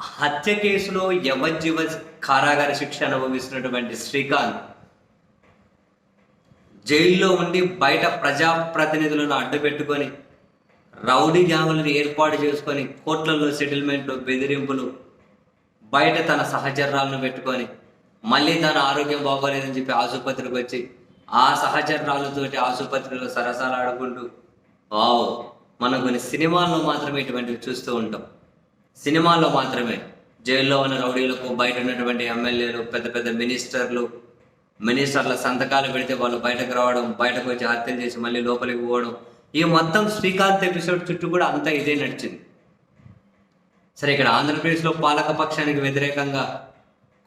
హత్య కేసులో యవజ్జీవ కారాగార శిక్ష అనుభవిస్తున్నటువంటి శ్రీకాంత్ జైల్లో ఉండి బయట ప్రజాప్రతినిధులను అడ్డుపెట్టుకొని రౌడీ గ్యాంగులను ఏర్పాటు చేసుకొని కోర్టులలో సెటిల్మెంట్లు బెదిరింపులు బయట తన సహచరాలను పెట్టుకొని మళ్ళీ తన ఆరోగ్యం బాగోలేదని చెప్పి ఆసుపత్రికి వచ్చి ఆ సహచరాలతోటి ఆసుపత్రిలో సరసాలు ఆడుకుంటూ వావ్ మనం కొన్ని సినిమాల్లో మాత్రమే ఇటువంటివి చూస్తూ ఉంటాం. సినిమాల్లో మాత్రమే. జైల్లో ఉన్న రౌడీలకు బయట ఉన్నటువంటి ఎమ్మెల్యేలు పెద్ద పెద్ద మినిస్టర్లు మినిస్టర్ల సంతకాలు పెడితే వాళ్ళు బయటకు రావడం బయటకు వచ్చి హత్యలు చేసి మళ్ళీ లోపలికి పోవడం. ఈ మొత్తం శ్రీకాంత్ ఎపిసోడ్ చుట్టూ కూడా అంతా ఇదే నడిచింది. సరే ఇక్కడ ఆంధ్రప్రదేశ్లో పాలక పక్షానికి వ్యతిరేకంగా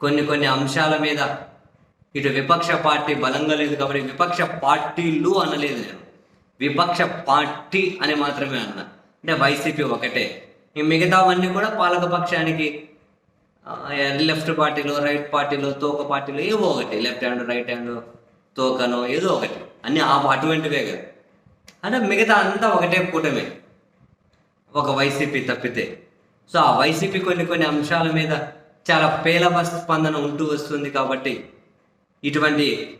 కొన్ని కొన్ని అంశాల మీద ఇటు విపక్ష పార్టీ బలంగా లేదు కాబట్టి విపక్ష పార్టీలు అనలేదు నేను. విపక్ష పార్టీ అని మాత్రమే అన్నా. అంటే వైసీపీ ఒకటే. ఈ మిగతావన్నీ కూడా పాలక పక్షానికి లెఫ్ట్ పార్టీలో రైట్ పార్టీలో తోక పార్టీలో ఏవో ఒకటి. లెఫ్ట్ హ్యాండ్ రైట్ హ్యాండ్ తోకనో ఏదో ఒకటి. అన్ని ఆ అటువంటివే కదా. అంటే మిగతా అంతా ఒకటే కూటమే. ఒక వైసీపీ తప్పితే. సో ఆ వైసీపీ కొన్ని కొన్ని అంశాల మీద చాలా పేలవ స్పందన ఉంటూ వస్తుంది కాబట్టి ఇటువంటి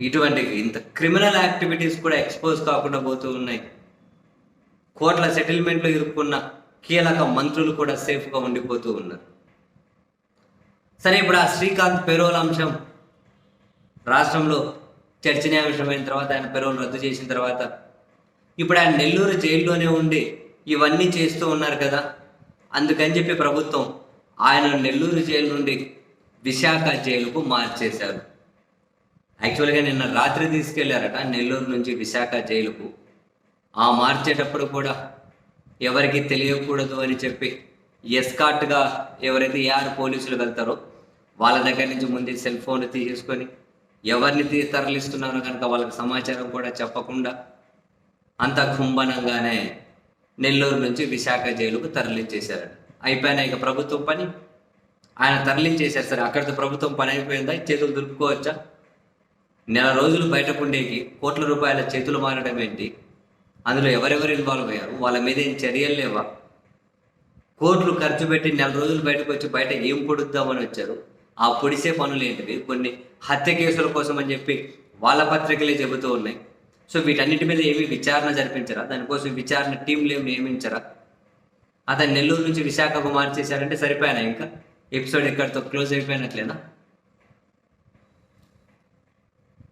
ఇటువంటి ఇంత క్రిమినల్ యాక్టివిటీస్ కూడా ఎక్స్పోజ్ కాకుండా పోతూ ఉన్నాయి. కోట్ల సెటిల్మెంట్లు ఇరుక్కున్న కీలక మంత్రులు కూడా సేఫ్గా ఉండిపోతూ ఉన్నారు. సరే ఇప్పుడు ఆ శ్రీకాంత్ పెరోల్ అంశం. రాష్ట్రంలో చర్చనీయాంశమైన తర్వాత ఆయన పెరోల్ రద్దు చేసిన తర్వాత ఇప్పుడు ఆయన నెల్లూరు జైల్లోనే ఉండి ఇవన్నీ చేస్తూ ఉన్నారు కదా. అందుకని చెప్పి ప్రభుత్వం ఆయన నెల్లూరు జైలు నుండి విశాఖ జైలుకు మార్చేశారు. యాక్చువల్గా నిన్న రాత్రి తీసుకెళ్ళారట నెల్లూరు నుంచి విశాఖ జైలుకు. ఆ మార్చేటప్పుడు కూడా ఎవరికి తెలియకూడదు అని చెప్పి ఎస్కాట్గా ఎవరైతే ఏఆర్ పోలీసులు వెళ్తారో వాళ్ళ దగ్గర నుంచి ముందే సెల్ ఫోన్ తీసేసుకొని ఎవరిని తరలిస్తున్నారో కనుక వాళ్ళకి సమాచారం కూడా చెప్పకుండా అంత కుంభనంగానే నెల్లూరు నుంచి విశాఖ జైలుకు తరలించేశారు అయిపోయినా ఇక ప్రభుత్వం పని. ఆయన తరలించేశారు. సరే అక్కడితో ప్రభుత్వం పని అయిపోయిందా? చేతులు దులుపుకోవచ్చా? నెల రోజులు బయటకు ఉండేకి కోట్ల రూపాయల చేతులు మారడం ఏంటి? అందులో ఎవరెవరు ఇన్వాల్వ్ అయ్యారు? వాళ్ళ మీద ఏం చర్యలు లేవా? కోట్లు ఖర్చు పెట్టి నెల రోజులు బయటకు వచ్చి బయట ఏం పొడుద్దామని వచ్చారు? ఆ పొడిసే పనులు ఏంటివి? కొన్ని హత్య కేసుల కోసం అని చెప్పి వాళ్ళ పత్రికలే చెబుతూ ఉన్నాయి. సో వీటన్నిటి మీద ఏమి విచారణ జరిపించరా? దానికోసం విచారణ టీంలు ఏమి నియమించరా? అతను నెల్లూరు నుంచి విశాఖకు మార్చేశారంటే సరిపోయినా ఇంకా? ఎపిసోడ్ ఇక్కడితో క్లోజ్ అయిపోయినట్లేనా?